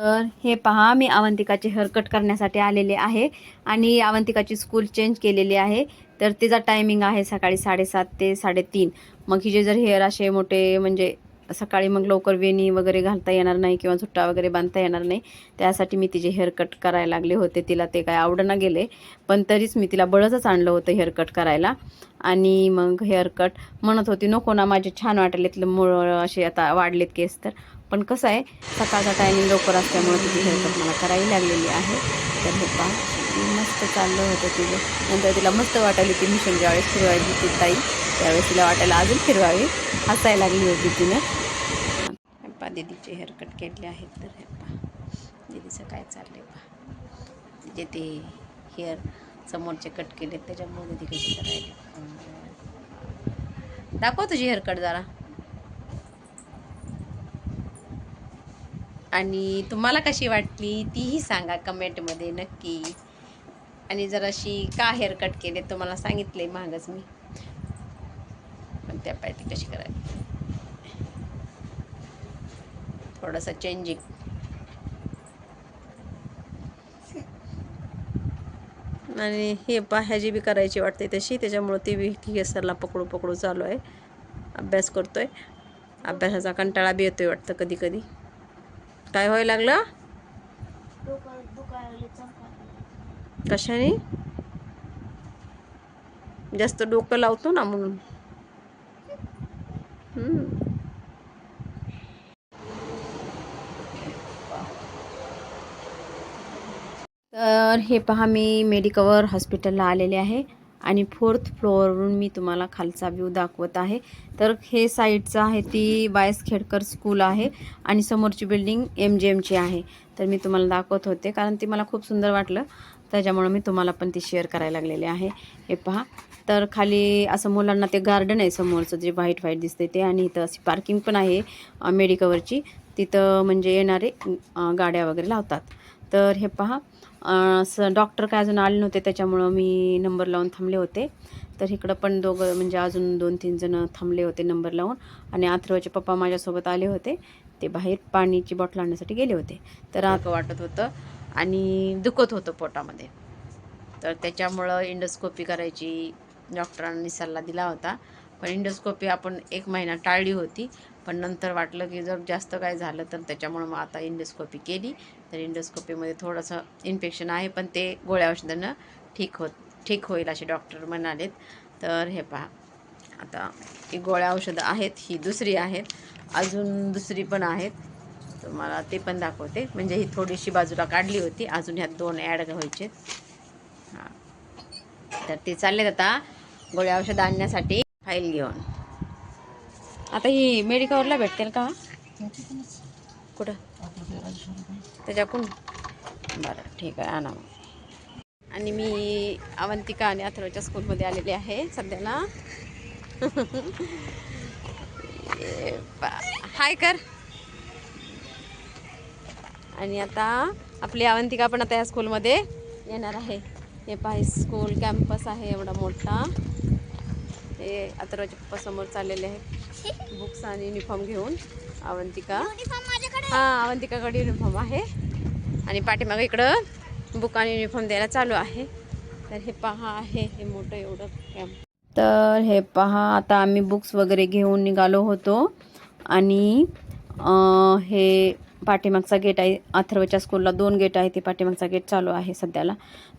तर हे पहा मी अवंतिकाचे हेअर कट करण्यासाठी आलेले आहे आणि अवंतिकाची स्कूल चेंज केलेली आहे. तर तिचा टायमिंग आहे सकाळी साडेसात ते साडेतीन. मग हिचे जर हेअर असे मोठे म्हणजे सकाळी मग लवकर वेणी वगैरे घालता येणार नाही किंवा झुट्टा वगैरे बांधता येणार नाही. त्यासाठी मी तिचे हेअर कट करायला लागले होते. तिला ते काय आवडना गेले. पण तरीच मी तिला बळचच आणलं होतं हेअर कट करायला. आणि मग हेअर कट म्हणत होती नको ना माझे छान वाटले मूळ असे आता वाढलेत केस तर. पण कसं आहे सकाळचा टायमिंग लवकर असल्यामुळे तिची हेअरकट मला करावी लागलेली आहे. तर हे पहा मस्त चाललं होतं तिचं. नंतर तिला मस्त वाटायली ती मिशन ज्यावेळेस फिरवायची ती ताई त्यावेळेस तिला वाटायला अजून फिरवावी. हसायला लागली होती तिनं. पा दीदीचे हेअरकट केले आहेत तर हे पहा दीदीचं काय चाललंय पा तिचे ते हेअर समोरचे कट केले त्याच्यामुळे दीदी कशी करायला? दाखव तुझी हेअरकट जरा. आणि तुम्हाला कशी वाटली तीही सांगा कमेंटमध्ये नक्की. आणि जराशी का हेअर कट केले तुम्हाला सांगितले मागच मी. पण त्या पाहिजे कशी करायची थोडंसं चेंजिंग आणि हे पा ह्याची बी करायची वाटते तशी. त्याच्यामुळं ती बी केसरला पकडू पकडू चालू आहे. अभ्यास करतोय. अभ्यासाचा कंटाळा बी येतोय वाटतं कधी कधी काय व्हायला लागलं? कशाने? जास्त डोकं लावतो ना म्हणून. तर हे पहा मी मेडिकवर हॉस्पिटलला आलेले आहे. आणि फोर्थ फ्लोअरवरून मी तुम्हाला खालचा व्ह्यू दाखवत आहे. तर हे साईडचं आहे ती बायस खेडकर स्कूल आहे आणि समोरची बिल्डिंग एम जी एमची आहे. तर मी तुम्हाला दाखवत होते कारण ती मला खूप सुंदर वाटलं. त्याच्यामुळं मी तुम्हाला पण ती शेअर करायला लागलेली आहे. हे पहा. तर खाली असं मुलांना ते गार्डन आहे समोरचं जे व्हाईट व्हाईट दिसते ते. आणि इथं अशी पार्किंग पण आहे मेडिकवरची तिथं म्हणजे येणारे गाड्या वगैरे लावतात. तर हे पहा. अं, स डॉक्टर काय अजून आले नव्हते त्याच्यामुळं मी नंबर लावून थांबले होते. तर इकडं पण दोघं म्हणजे अजून दोन तीन जण थांबले होते नंबर लावून. आणि अथर्वचे पप्पा माझ्यासोबत आले होते. ते बाहेर पाणीची बॉटल आणण्यासाठी गेले होते. तर आता वाटत होतं आणि दुखत होतं पोटामध्ये. तर त्याच्यामुळं इंडोस्कोपी करायची डॉक्टरांनी सल्ला दिला होता. पण इंडोस्कोपी आपण एक महिना टाळली होती. पण नंतर वाटलं की जर जास्त काय झालं तर त्याच्यामुळं मग आता इंडोस्कोपी केली. तर इंडोस्कोपीमध्ये थोडंसं इन्फेक्शन आहे पण ते गोळ्या औषधानं ठीक होत ठीक होईल असे डॉक्टर म्हणालेत. तर हे पहा. आता ही गोळ्या औषधं आहेत ही दुसरी आहेत अजून दुसरी पण आहेत. तुम्हाला ते पण दाखवते. म्हणजे ही थोडीशी बाजूला काढली होती. अजून ह्यात दोन ॲड व्हायचे. हां. तर ते चाललेत आता गोळ्या औषधं आणण्यासाठी फाईल घेऊन. आता ही मेडिकवरला भेटतील का? कुठं? त्याच्याकडून. बरं ठीक आहे आणा मग. आणि मी अवंतिका आणि अथर्वच्या स्कूलमध्ये आलेली आहे सध्याला. हाय कर. आणि आता आपली अवंतिका पण आता या स्कूलमध्ये येणार आहे. हे पाहि स्कूल कॅम्पस आहे एवढा मोठा. हे अथर्वच्या पप्पा समोर चाललेले आहेत. बुक्स आणि युनिफॉर्म घेऊन अवंतिका हां अवंतिकाकडे युनिफॉर्म आहे. आणि पाठीमागं इकडं बुक आणि युनिफॉर्म द्यायला चालू आहे. तर हे पहा आहे हे मोठं एवढं कॅम्प तर हे पहा आता आम्ही बुक्स वगैरे घेऊन निघालो होतो. आणि हे पाठीमागचा गेट आहे अथर्वच्या स्कूलला दोन गेट आहे ते पाठीमागचा गेट चालू आहे सध्याला.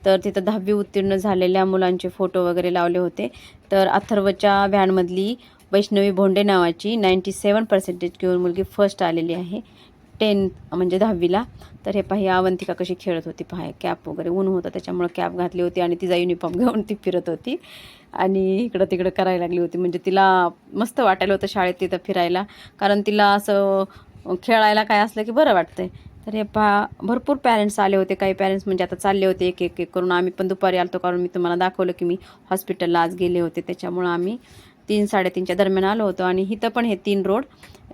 तर तिथं दहावी उत्तीर्ण झालेल्या मुलांचे फोटो वगैरे लावले होते. तर अथर्वच्या व्हॅनमधली वैष्णवी भोंडे नावाची नाईंटी सेवन पर्सेंटेज घेऊन मुलगी फर्स्ट आलेली आहे. टेन म्हणजे दहावीला. तर हे पाहि अवंतिका कशी खेळत होती पहा कॅप वगैरे ऊन होतं त्याच्यामुळं कॅप घातली होती आणि तिचा युनिफॉर्म घेऊन ती फिरत होती. आणि इकडं तिकडं करायला लागली होती. म्हणजे तिला मस्त वाटायला होतं शाळेत तिथं फिरायला. कारण तिला असं खेळायला काय असलं की बरं वाटतंय. तर हे पहा भरपूर पॅरेंट्स आले होते. काही पॅरेंट्स म्हणजे आता चालले होते एक एक एक करून. आम्ही पण दुपारी आलतो कारण मी तुम्हाला दाखवलं की मी हॉस्पिटलला आज गेले होते. त्याच्यामुळं आम्ही तीन साडेतीनच्या दरम्यान आलो होतो आणि इथं पण हे तीन रोड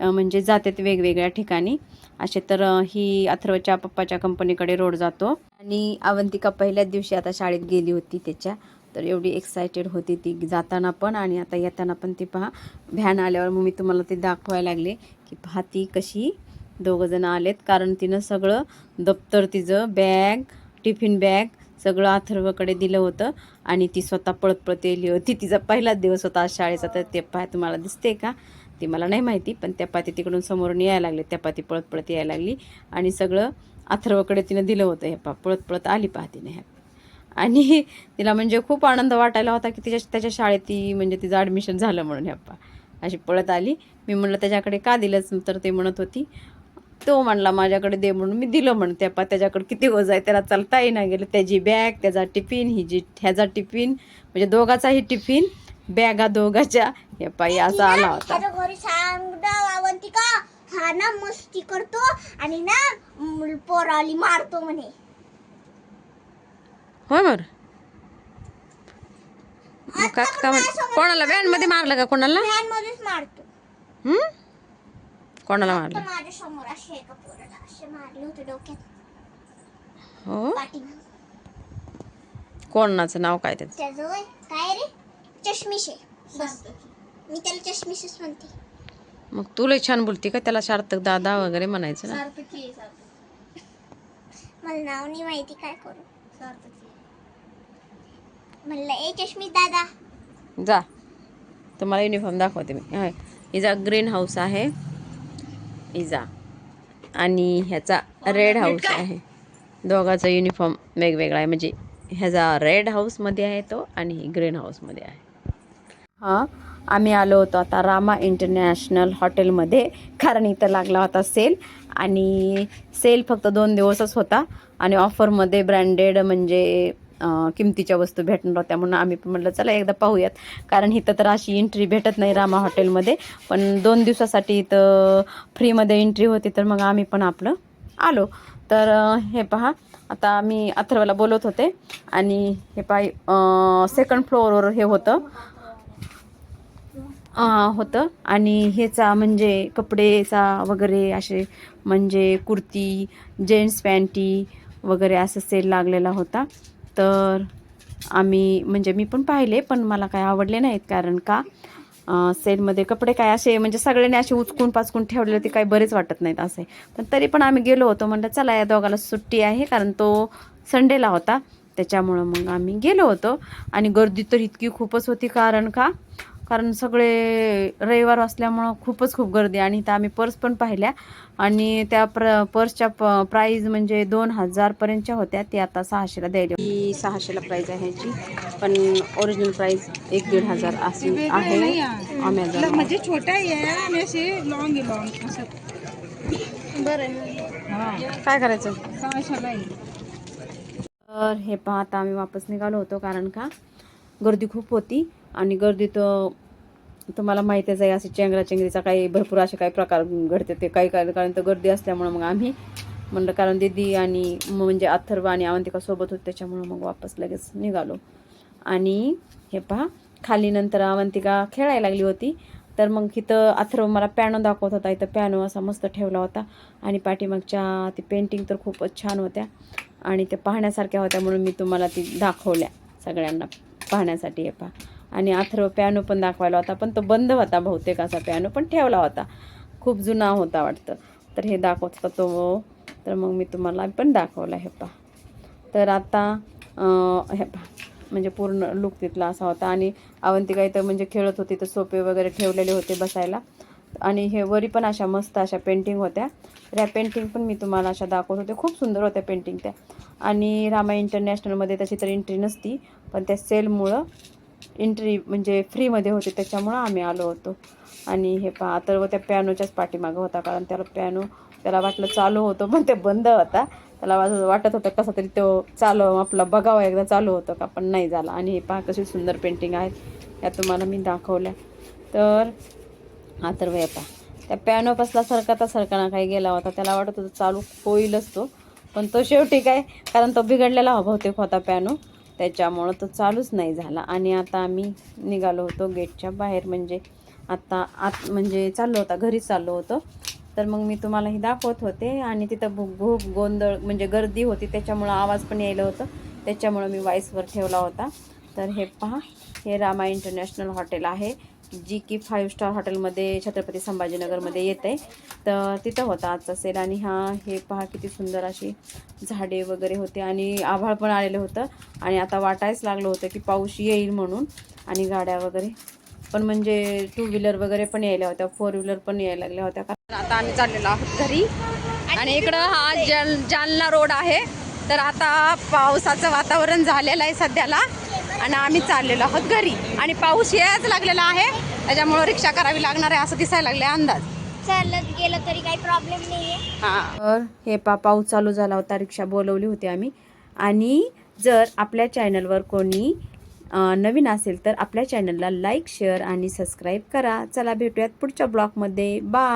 म्हणजे जातात वेगवेगळ्या ठिकाणी. असे तर ही अथर्वच्या पप्पाच्या कंपनीकडे रोड जातो. आणि अवंतिका पहिल्याच दिवशी आता शाळेत गेली होती त्याच्या तर एवढी एक्सायटेड होती ती जाताना पण. आणि आता येताना पण ती पहा व्हॅन आल्यावर मग मी तुम्हाला ते दाखवायला लागले की पहा ती कशी दोघंजणं आलेत. कारण तिनं सगळं दप्तर तिचं बॅग टिफिन बॅग सगळं अथर्वकडे दिलं होतं आणि ती स्वतः पळत पळत येली होती. तिचा पहिलाच दिवस होता आज शाळेचा तर ते पाय तुम्हाला दिसते का? ती मला नाही माहिती पण त्या पाती तिकडून समोरून यायला लागले. त्या पाती पळत पळत यायला लागली आणि सगळं अथर्वकडे तिनं दिलं होतं. हे पा पळत पळत आली पाहतीने ह्या आणि तिला म्हणजे खूप आनंद वाटायला होता की तिच्या त्याच्या शाळेत ती म्हणजे तिचं ॲडमिशन झालं म्हणून ह्याप्पा अशी पळत आली. मी म्हणलं त्याच्याकडे का दिलंच तर ते म्हणत होती तो म्हणला माझ्याकडे दे म्हणून मी दिलं म्हणते अप्पा त्याच्याकडे किती गोज आहे त्याला चालताही नाही गेलं. त्याची बॅग त्याचा टिफिन ही जी ह्याचा टिफिन म्हणजे दोघाचाही टिफिन बॅगा दोघाच्या. हे पायी असा आला होता. हा ना मस्ती करतो आणि ना पोराली मारतो म्हणे. होय बर. कोणाला? व्हॅनमध्ये मारलं का कोणाला? व्हॅन मध्येच मारतो. हम्म? कोणाला मारलं? माझ्यासमोर असे एका पोराला असे मारले होते डोक्यात. हो? कोणाचं नाव काय त्याचं? त्याचं वय काय रे? चष्मिशे. मी त्याला चष्मिशेच म्हणते. मग तुला छान बोलती का? त्याला सार्थक दादा वगैरे म्हणायचं ना? मला नाव नाही माहिती काय करू? म्हणलं ए चष्मी दादा. जा. तुम्हाला युनिफॉर्म दाखवते मी. हाय इजा ग्रीन हाऊस आहे. इजा. आणि ह्याचा रेड हाऊस आहे. दोघाचा युनिफॉर्म वेगवेगळा आहे. म्हणजे ह्याचा रेड हाऊसमध्ये आहे तो आणि ग्रीन हाऊसमध्ये आहे. हां आम्ही आलो होतो आता रामा इंटरनॅशनल हॉटेलमध्ये कारण इथं लागला होता सेल आणि सेल फक्त दोन दिवसच होता. आणि ऑफरमध्ये ब्रँडेड म्हणजे किमतीच्या वस्तू भेटणार होत्या म्हणून आम्ही पण म्हटलं चला एकदा पाहूयात. कारण इथं तर अशी एंट्री भेटत नाही रामा हॉटेलमध्ये पण दोन दिवसासाठी इथं फ्रीमध्ये एंट्री होती तर मग आम्ही पण आपलं आलो. तर हे पहा आता मी अथर्वला बोलत होते. आणि हे पाय सेकंड फ्लोअरवर हे होतं. होतं. आणि ह्याचा म्हणजे कपडेचा वगैरे असे म्हणजे कुर्ती जेंट्स पॅन्टी वगैरे असं सेल लागलेला होता. तर आम्ही म्हणजे मी पण पाहिले पण मला काय आवडले नाहीत. कारण का सेलमध्ये कपडे काय असे म्हणजे सगळ्यांनी असे उचकून पाचकून ठेवलेले ते काही बरेच वाटत नाहीत असे. पण तरी पण आम्ही गेलो होतो म्हणलं चला या दोघाला सुट्टी आहे कारण तो संडेला होता. त्याच्यामुळं मग आम्ही गेलो होतो. आणि गर्दी तर इतकी खूपच होती कारण का कारण सगळे रविवार असल्यामुळं खूपच खूप गर्दी. आणि इथं आम्ही पर्स पण पाहिल्या. आणि त्या प्र पर्सच्या प प्राईज म्हणजे दोन हजारपर्यंतच्या होत्या. ते आता सहाशेला द्यायला ही सहाशेला प्राईज आहे ह्याची. पण ओरिजिनल प्राईज एक दीड हजार अशी आहे. अमेझॉन म्हणजे छोटा आहे आणि असे लॉंग लॉंग असं. बरं काय करायचं? सहाशेला तर हे पहा आता आम्ही वापस निघालो होतो कारण का? गर्दी खूप होती. आणि गर्दीत तुम्हाला माहितीच आहे असे चेंगराचेंगरीचा काही भरपूर असे काही प्रकार घडते ते काही काही कारण तर गर्दी असल्यामुळं मग आम्ही म्हणलं कारण दीदी आणि म्हणजे अथर्व आणि अवंतिका सोबत होते त्याच्यामुळं मग वापस लगेच निघालो. आणि हे पहा खाली नंतर अवंतिका खेळायला लागली होती तर मग इथं अथर्व मला पॅनो दाखवत होता इथं पॅनो असा मस्त ठेवला होता. आणि पाठीमागच्या ती पेंटिंग तर खूपच छान होत्या. आणि त्या पाहण्यासारख्या होत्या म्हणून मी तुम्हाला ती दाखवल्या सगळ्यांना पाहण्यासाठी हे पहा. आणि अथर्व पॅनो पण दाखवायला होता. पण तो बंद होता बहुतेक असा पॅनो पण ठेवला होता. खूप जुना होता वाटतं. तर हे दाखवत होता तो. तर मग मी तुम्हाला पण दाखवला हे पा तर आता हे पा म्हणजे पूर्ण लुक तिथला असा होता. आणि अवंतिका इथं म्हणजे खेळत होती तर सोपे वगैरे ठेवलेले होते बसायला. आणि हे वरी पण अशा मस्त अशा पेंटिंग होत्या. तर ह्या पेंटिंग पण मी तुम्हाला अशा दाखवत होते. खूप सुंदर होत्या पेंटिंग त्या. आणि रामा इंटरनॅशनलमध्ये तशी तर एंट्री नसती पण त्या सेलमुळं एंट्री म्हणजे फ्रीमध्ये होते त्याच्यामुळं आम्ही आलो होतो. आणि हे पहा व त्या पॅनोच्याच पाठीमागं होता कारण त्याला पॅनो त्याला वाटलं चालू होतं पण ते बंद होता. त्याला वाटत होतं कसा तरी तो चालू आपला बघावा एकदा चालू होतं का पण नाही झाला. आणि हे पहा कशी सुंदर पेंटिंग आहेत या तुम्हाला मी दाखवल्या. तर हा तर वय पहा. त्या पियानो बसला सरकता सरकाना काही गेला होता. त्याला वाटत होतं चालू होईलच तो. पण तो शेवटी काय कारण तो बिघडलेला बहुतेक होता पॅनो त्याच्यामुळं तो चालूच नाही झाला. आणि आता आम्ही निघालो होतो गेटच्या बाहेर. म्हणजे आता आत म्हणजे चाललो होता घरी चाललो होतो. तर मग मी तुम्हाला ही दाखवत होते. आणि तिथं भूक भूक गोंधळ म्हणजे गर्दी होती. त्याच्यामुळं आवाज पण यायला होतं. त्याच्यामुळं मी वाईसवर ठेवला होता. तर हे पहा हे रामा इंटरनॅशनल हॉटेल आहे. जी की फाईव्ह स्टार हॉटेलमध्ये छत्रपती संभाजीनगरमध्ये येत आहे तर तिथं होता आजचा सेल आणि हा हे पहा किती सुंदर अशी झाडे वगैरे होते आणि आभाळ पण आलेलं होतं. आणि आता वाटायच लागलं होतं की पाऊस येईल म्हणून आणि गाड्या वगैरे. पण म्हणजे टू व्हीलर वगैरे पण यायला होत्या फोर व्हीलर पण यायला लागल्या होत्या. आता आम्ही चाललेलो आहोत घरी. आणि इकडं हा जल जालना रोड आहे. तर आता पावसाचं वातावरण झालेलं आहे सध्याला. आणि आम्ही चाललेलो आहोत घरी. आणि पाऊस यायच लागलेला आहे. त्याच्यामुळं रिक्षा करावी लागणार आहे असं दिसायला लागले अंदाज. चालत गेलं तरी काही प्रॉब्लेम नाहीये. तर हे पा पाऊस चालू झाला होता. रिक्षा बोलवली होती आम्ही. आणि जर आपल्या चॅनलवर कोणी नवीन असेल तर आपल्या चॅनलला लाईक शेअर आणि सबस्क्राईब करा. चला भेटूयात पुढच्या ब्लॉगमध्ये बा